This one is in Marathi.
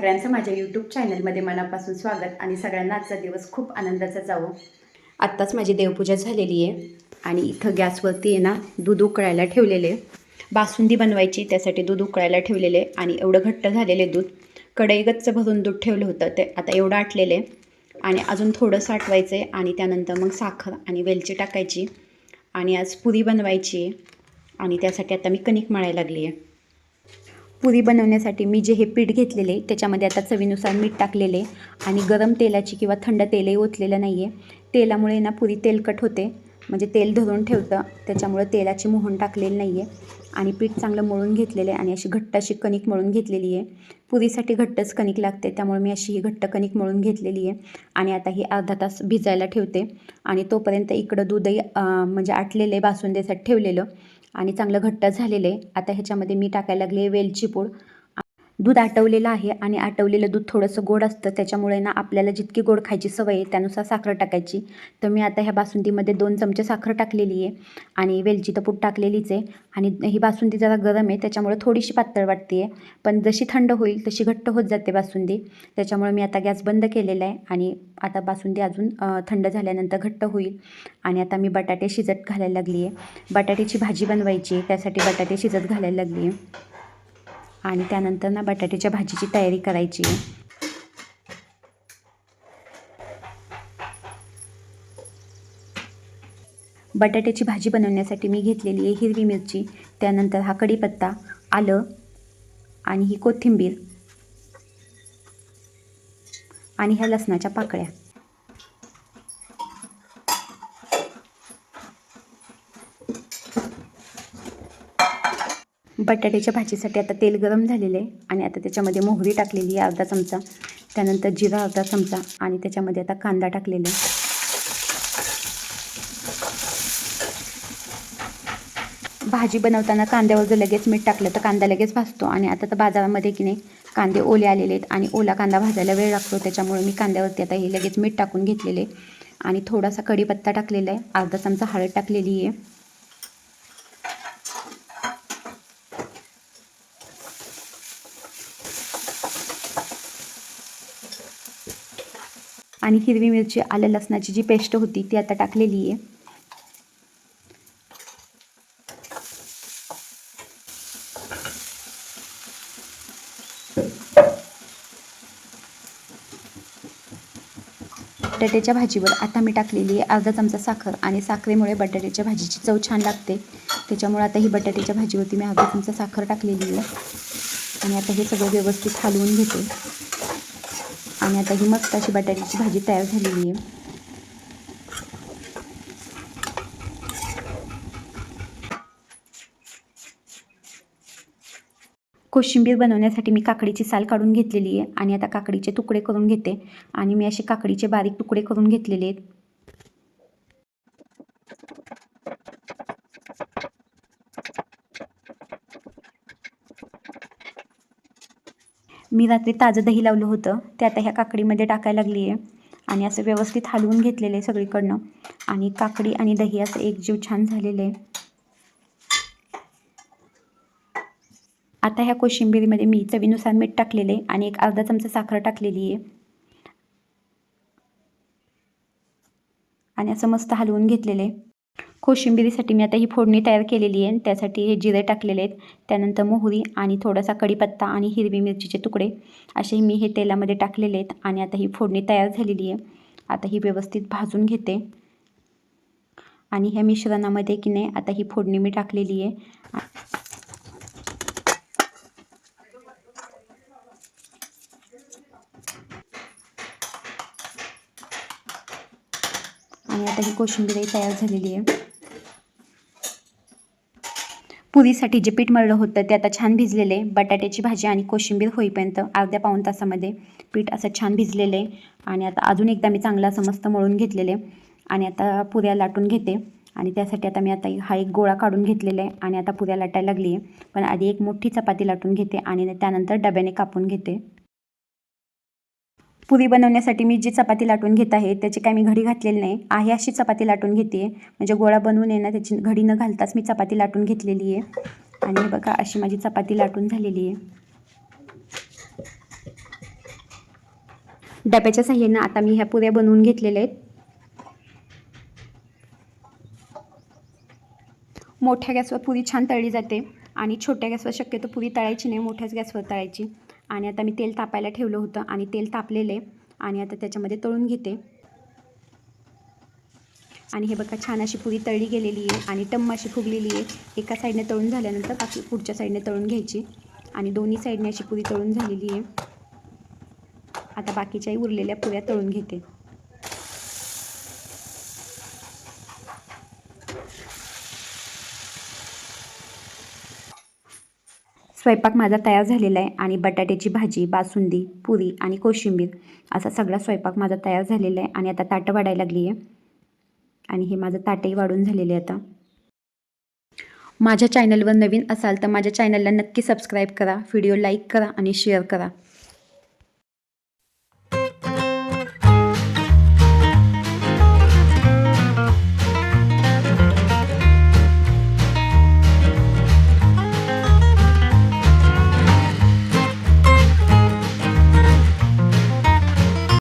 सगळ्यांचं माझ्या यूट्यूब चॅनलमध्ये मनापासून स्वागत आणि सगळ्यांना आजचा दिवस खूप आनंदाचा जावो. आत्ताच माझी देवपूजा झालेली आहे आणि इथं गॅसवरती आहे ना दूध उकळायला ठेवलेले बासुंदी बनवायची त्यासाठी दूध उकळायला ठेवलेले आणि एवढं घट्ट झालेले दूध. कढई गच्च भरून दूध ठेवलं होतं ते आता एवढं आटलेले आणि अजून थोडंसं साठवायचं आहे आणि त्यानंतर मग साखर आणि वेलची टाकायची. आणि आज पुरी बनवायची आहे आणि त्यासाठी आता मी कणिक मळायला लागली आहे. पुरी बनवण्यासाठी मी जे हे पीठ घेतलेले त्याच्यामध्ये आता चवीनुसार मीठ टाकलेले आणि गरम तेलाची किंवा थंड तेलही ओतलेलं नाही आहे तेलामुळे ना पुरी तेलकट होते. म्हणजे तेल धरून ठेवतं त्याच्यामुळे तेलाची मोहन टाकलेली नाही आहे आणि पीठ चांगलं मळून घेतलेलं आहे आणि अशी घट्ट अशी कणिक मळून घेतलेली आहे. पुरीसाठी घट्टच कणिक लागते त्यामुळे मी अशी ही घट्ट कणिक मळून घेतलेली आहे. आणि आता ही अर्धा तास भिजायला ठेवते. आणि तोपर्यंत इकडं दूधही म्हणजे आटलेलं आहे बासुंदेसाठी ठेवलेलं. आणि चांगलं घट्ट झालेलं आहे. आता ह्याच्यामध्ये मी टाकायला लागले वेलची पूड. दूध आटवलेलं आहे आणि आटवलेलं दूध थोडंसं गोड असतं त्याच्यामुळे ना आपल्याला जितकी गोड खायची सवय आहे त्यानुसार साखर टाकायची. तर मी आता ह्या बासुंदीमध्ये दोन चमचे साखर टाकलेली आहे आणि वेलची तर पूट टाकलेलीच आहे. आणि ही बासुंदी जरा गरम आहे त्याच्यामुळे थोडीशी पातळ वाटते. आहे पण जशी थंड होईल तशी घट्ट होत जाते बासुंदी. त्याच्यामुळे मी आता गॅस बंद केलेला आहे आणि आता बासुंदी अजून थंड झाल्यानंतर घट्ट होईल. आणि आता मी बटाटे शिजत घालायला लागली आहे. बटाट्याची भाजी बनवायची आहे त्यासाठी बटाटे शिजत घालायला लागली आहे. आणि त्यानंतर ना बटाट्याच्या भाजीची तयारी करायची. आहे बटाट्याची भाजी बनवण्यासाठी मी घेतलेली आहे हिरवी मिरची त्यानंतर हा कढीपत्ता आलं आणि ही कोथिंबीर आणि ह्या लसणाच्या पाकळ्या. बटाट्याच्या भाजीसाठी आता तेल गरम झालेलं आहे आणि आता त्याच्यामध्ये मोहरी टाकलेली आहे अर्धा चमचा. त्यानंतर जिरा अर्धा चमचा आणि त्याच्यामध्ये आता कांदा टाकलेला आहे. भाजी बनवताना कांद्यावर जर लगेच मीठ टाकलं तर कांदा लगेच भाजतो आणि आता तर बाजारामध्ये की नाही कांदे ओले आलेले आहेत आणि ओला कांदा भाजायला वेळ लागतो त्याच्यामुळे मी कांद्यावरती आता हे लगेच मीठ टाकून घेतलेले आणि थोडासा कढीपत्ता टाकलेला आहे अर्धा चमचा हळद टाकलेली आहे. आणि हिरवी मिरची आलं लसणाची जी पेस्ट होती ती आता टाकलेली आहे. बटाट्याच्या भाजीवर आता मी टाकलेली आहे अर्धा चमचा साखर आणि साखरेमुळे बटाट्याच्या भाजीची चव छान लागते. त्याच्यामुळे आता ही बटाट्याच्या भाजीवरती मी अर्धा चमचा साखर टाकलेली आहे. आणि आता हे सगळं व्यवस्थित हलवून घेते. आणि आता ही मस्त अशी बटाट्याची भाजी तयार झालेली आहे. कोशिंबीर बनवण्यासाठी मी काकडीची साल काढून घेतलेली आहे. आणि आता काकडीचे तुकडे करून घेते. आणि मी असे काकडीचे बारीक तुकडे करून घेतलेले आहेत. मी रात्री ताजं दही लावलं होतं. ते आता ह्या काकडीमध्ये टाकायला लागली आहे आणि असं व्यवस्थित हलवून घेतलेलं आहे सगळीकडनं. आणि काकडी आणि दही असं एकजीव छान झालेलं आहे. आता ह्या कोशिंबिरीमध्ये मी चवीनुसार मीठ टाकलेले आणि एक अर्धा चमचा साखर टाकलेली आहे. आणि असं मस्त हलवून घेतलेले कोशिंबिरीसाठी मी आता ही फोडणी तयार केलेली आहे. त्यासाठी हे जिरे टाकलेले आहेत. त्यानंतर मोहरी आणि थोडासा कढीपत्ता आणि हिरवी मिरचीचे तुकडे असे मी हे तेलामध्ये टाकलेले आहेत आणि आता ही फोडणी तयार झालेली आहे. आता ही व्यवस्थित भाजून घेते. आणि ह्या मिश्रणामध्ये की नाही आता ही फोडणी मी टाकलेली आहे. आणि आता ही कोशिंबीरही तयार झालेली आहे. पुरीसाठी जे पीठ मळलं होतं ते आता छान भिजलेले बटाट्याची भाजी आणि कोशिंबीर होईपर्यंत अर्ध्या पाऊण तासामध्ये पीठ असं छान भिजलेलं आहे. आणि आता अजून एकदा मी चांगलं असं मस्त मळून घेतलेले आहे. आणि आता पुऱ्या लाटून घेते. आणि त्यासाठी आता मी आता हा एक गोळा काढून घेतलेला आहे आणि आता पुऱ्या लाटायला लागली आहे. पण आधी एक मोठी चपाती लाटून घेते आणि त्यानंतर डब्याने कापून घेते. पुरी बनवण्यासाठी मी जी चपाती लाटून घेत आहे त्याची काय मी घडी घातलेली नाही. आहे अशी चपाती लाटून घेते म्हणजे गोळा बनवून आहे ना त्याची घडी न घालताच मी चपाती लाटून घेतलेली आहे. आणि बघा अशी माझी चपाती लाटून झालेली आहे. डब्याच्या साह्यानं आता मी ह्या पुऱ्या बनवून घेतलेल्या आहेत. मोठ्या गॅसवर पुरी छान तळली जाते. आणि छोट्या गॅसवर शक्यतो पुरी तळायची नाही मोठ्याच गॅसवर तळायची. आणि आता मी तेल तापायला ठेवलं होतं आणि तेल तापलेलं आहे आणि आता त्याच्यामध्ये तळून घेते. आणि हे बघा छान अशी पुरी तळली गेलेली आहे आणि टम्म अशी फुगलेली आहे. एका साईडने तळून झाल्यानंतर बाकी पुढच्या साईडने तळून घ्यायची. आणि दोन्ही साईडने अशी पुरी तळून झालेली आहे. आता बाकीच्याही उरलेल्या पुऱ्या तळून घेते. स्वयंपाक माझा तयार झालेला आहे आणि बटाट्याची भाजी बासुंदी पुरी आणि कोशिंबीर असा सगळा स्वयंपाक माझा तयार झालेला आहे आणि आता ताटं वाढायला लागली आहे. आणि हे माझं ताटही वाढून झालेले आहे आता. माझ्या चॅनलवर नवीन असाल तर माझ्या चॅनलला नक्की सबस्क्राईब करा व्हिडिओ लाईक करा आणि शेअर करा.